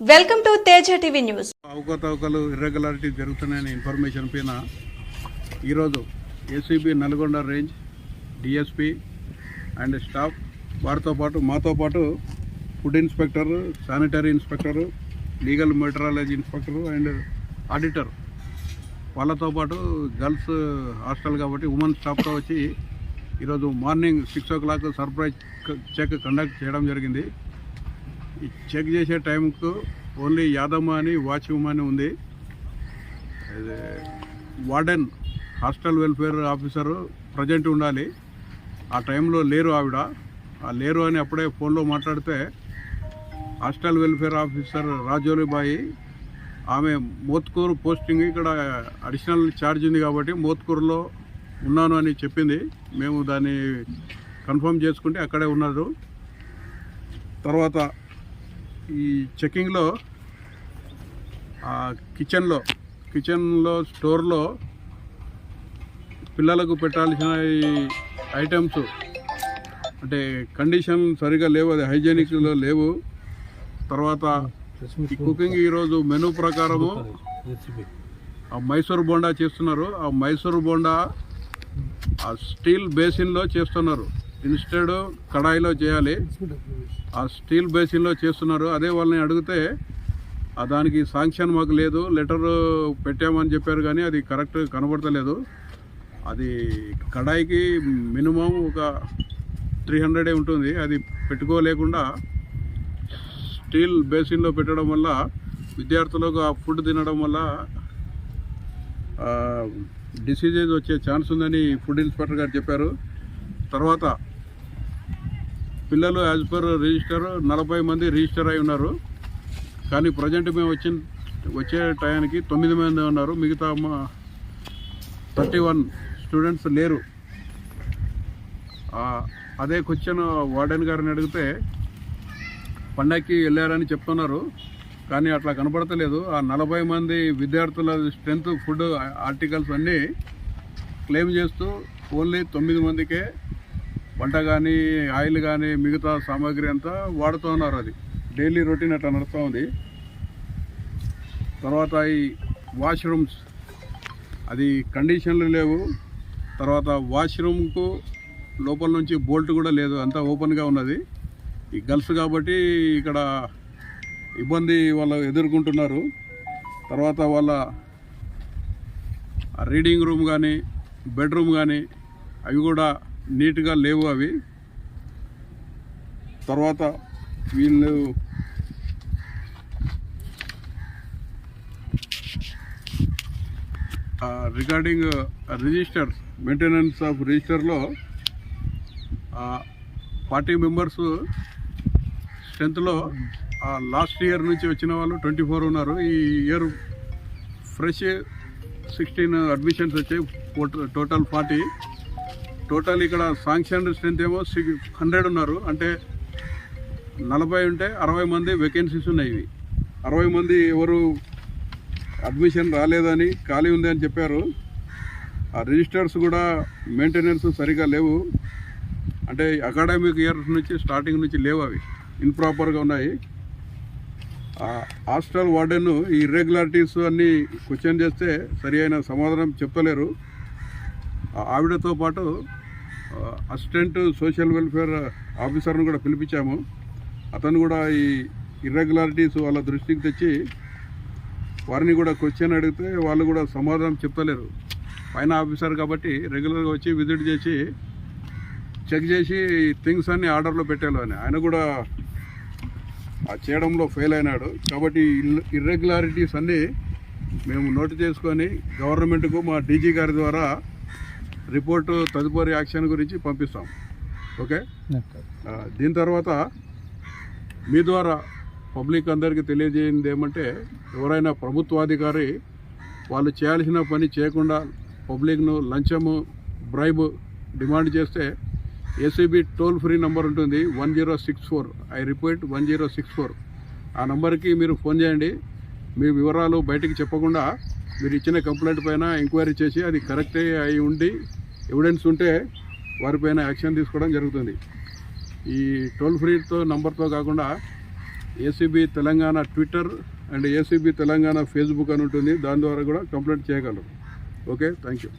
Welcome to Teja TV news. అవకతవకలు irregularity జరుగుతున్నాయనే information పైన ఈరోజు ACB Nalgonda range DSP and staff వారితో పాటు మాతో పాటు food inspector sanitary inspector legal metrology inspector and auditor. వాళ్ళతో పాటు గర్ల్స్ హాస్టల్ కాబట్టి ఉమెన్ స్టాఫ్తో వచ్చి ఈరోజు morning six o'clock surprise check conduct చేయడం జరిగింది. చెక్ చేసే టైంకు ఓన్లీ యాదమ్మ అని వాచ్ అని ఉంది warden hostel welfare officer present ఉండాలి. ఆ టైంలో లేరు ఆవిడ. ఆ లేరు అని అప్పుడే ఫోన్లో మాట్లాడితే హాస్టల్ వెల్ఫేర్ ఆఫీసర్ రాజోలిబాయి ఆమె మోత్కూరు పోస్టింగ్ ఇక్కడ అడిషనల్ ఛార్జ్ ఉంది కాబట్టి మోత్కూరులో ఉన్నాను అని చెప్పింది. మేము దాన్ని కన్ఫర్మ్ చేసుకుంటే అక్కడే ఉన్నారు. తర్వాత ఈ చెకింగ్లో ఆ కిచెన్లో కిచెన్లో స్టోర్లో పిల్లలకు పెట్టాల్సిన ఈ ఐటమ్స్ అంటే కండిషన్ సరిగా లేవు అది హైజీనిక్లో లేవు. తర్వాత ఈ కుకింగ్ ఈరోజు మెనూ ప్రకారము ఆ మైసూర్ బోండా చేస్తున్నారు. ఆ మైసూర్ బోండా ఆ స్టీల్ బేసిన్లో చేస్తున్నారు. ఇన్స్టెడ్ కడాయిలో చేయాలి. ఆ స్టీల్ బేసిన్లో చేస్తున్నారు. అదే వాళ్ళని అడిగితే దానికి శాంక్షన్ మాకు లేదు లెటర్ పెట్టామని చెప్పారు కానీ అది కరెక్ట్ కనబడతలేదు. అది కడాయికి మినిమం ఒక త్రీ హండ్రెడే ఉంటుంది. అది పెట్టుకోలేకుండా స్టీల్ బేసిన్లో పెట్టడం వల్ల విద్యార్థులకు ఆ ఫుడ్ తినడం వల్ల డిసీజెస్ వచ్చే ఛాన్స్ ఉందని ఫుడ్ ఇన్స్పెక్టర్ గారు చెప్పారు. తర్వాత పిల్లలు యాజ్ పర్ రిజిస్టర్ నలభై మంది రిజిస్టర్ అయి ఉన్నారు. కానీ ప్రజెంట్ మేము వచ్చిన వచ్చే టయానికి తొమ్మిది మంది ఉన్నారు. మిగతా మా థర్టీ వన్ స్టూడెంట్స్ లేరు అదే క్వశ్చన్ వార్డెన్ గారిని అడిగితే పండక్కి వెళ్ళారని చెప్తున్నారు. కానీ అట్లా కనపడతలేదు ఆ నలభై మంది విద్యార్థుల స్ట్రెంత్ ఫుడ్ ఆర్టికల్స్ అన్నీ క్లెయిమ్ చేస్తూ ఓన్లీ తొమ్మిది మందికే వంట కానీ ఆయిల్ కానీ మిగతా సామాగ్రి అంతా వాడుతూ ఉన్నారు అది. డైలీ రొటీన్ అట్లా నడుస్తూ ఉంది. తర్వాత ఈ వాష్రూమ్స్ అది కండిషన్లు లేవు. తర్వాత వాష్రూమ్కు లోపల నుంచి బోల్ట్ కూడా లేదు అంతా ఓపెన్గా ఉన్నది. ఈ గర్ల్స్ కాబట్టి ఇక్కడ ఇబ్బంది వాళ్ళు ఎదుర్కొంటున్నారు. తర్వాత వాళ్ళ రీడింగ్ రూమ్ కానీ బెడ్రూమ్ కానీ అవి కూడా నీట్గా లేవు అవి. తర్వాత వీళ్ళు రిగార్డింగ్ రిజిస్టర్ మెయింటెనెన్స్ ఆఫ్ రిజిస్టర్లో ఫార్టీ మెంబర్స్ స్ట్రెంత్లో లాస్ట్ ఇయర్ నుంచి వచ్చిన వాళ్ళు ట్వంటీ ఫోర్ ఉన్నారు. ఈ ఇయర్ ఫ్రెష్ సిక్స్టీన్ అడ్మిషన్స్ వచ్చాయి టోటల్ ఫార్టీ. టోటల్ ఇక్కడ శాంక్షన్ స్ట్రెంత్ ఏమో సిక్స్ హండ్రెడ్ ఉన్నారు. అంటే నలభై ఉంటే అరవై మంది వేకెన్సీస్ ఉన్నాయి ఇవి. అరవై మంది ఎవరు అడ్మిషన్ రాలేదని ఖాళీ ఉంది అని చెప్పారు. ఆ రిజిస్టర్స్ కూడా మెయింటెనెన్స్ సరిగా లేవు. అంటే అకాడమిక్ ఇయర్ నుంచి స్టార్టింగ్ నుంచి లేవు అవి. ఇన్ప్రాపర్గా ఉన్నాయి. హాస్టల్ వార్డెన్ ఈ ఇర్రెగ్యులారిటీస్ అన్నీ క్వశ్చన్ చేస్తే సరి అయిన సమాధానం చెప్పలేరు. ఆ ఆవిడతో పాటు అసిస్టెంట్ సోషల్ వెల్ఫేర్ ఆఫీసర్ను కూడా పిలిపించాము. అతను కూడా ఈ ఇర్రెగ్యులారిటీస్ వాళ్ళ దృష్టికి తెచ్చి వారిని కూడా క్వశ్చన్ అడిగితే వాళ్ళు కూడా సమాధానం చెప్తలేరు పైన ఆఫీసర్ కాబట్టి రెగ్యులర్గా వచ్చి విజిట్ చేసి చెక్ చేసి థింగ్స్ అన్ని ఆర్డర్లో పెట్టాలి అని. ఆయన కూడా ఆ చేయడంలో ఫెయిల్ అయినాడు. కాబట్టి ఇర్రెగ్యులారిటీస్ అన్నీ మేము నోటు చేసుకొని గవర్నమెంట్కు మా డీజీ గారి ద్వారా రిపోర్టు తదుపరి యాక్షన్ గురించి పంపిస్తాం. ఓకే? దీని తర్వాత మీ ద్వారా పబ్లిక్ అందరికీ తెలియజేయంది ఏమంటే ఎవరైనా ప్రభుత్వాధికారి వాళ్ళు చేయాల్సిన పని చేయకుండా పబ్లిక్ను లంచము బ్రైబ్ డిమాండ్ చేస్తే ఏసీబీ టోల్ ఫ్రీ నంబర్ ఉంటుంది one zero six four. I repeat one zero six four. ఆ నంబర్కి మీరు ఫోన్ చేయండి. మీ వివరాలు బయటికి చెప్పకుండా మీరు ఇచ్చిన కంప్లైంట్ పైన ఎంక్వైరీ చేసి అది కరెక్టే అయి ఉండి ఎవిడెన్స్ ఉంటే వారిపైన యాక్షన్ తీసుకోవడం జరుగుతుంది. ఈ టోల్ ఫ్రీతో నంబర్తో కాకుండా ACB Telangana Twitter and ACB Telangana Facebook అని ఉంటుంది. దాని ద్వారా కూడా కంప్లైంట్ చేయగలరు. Okay thank you.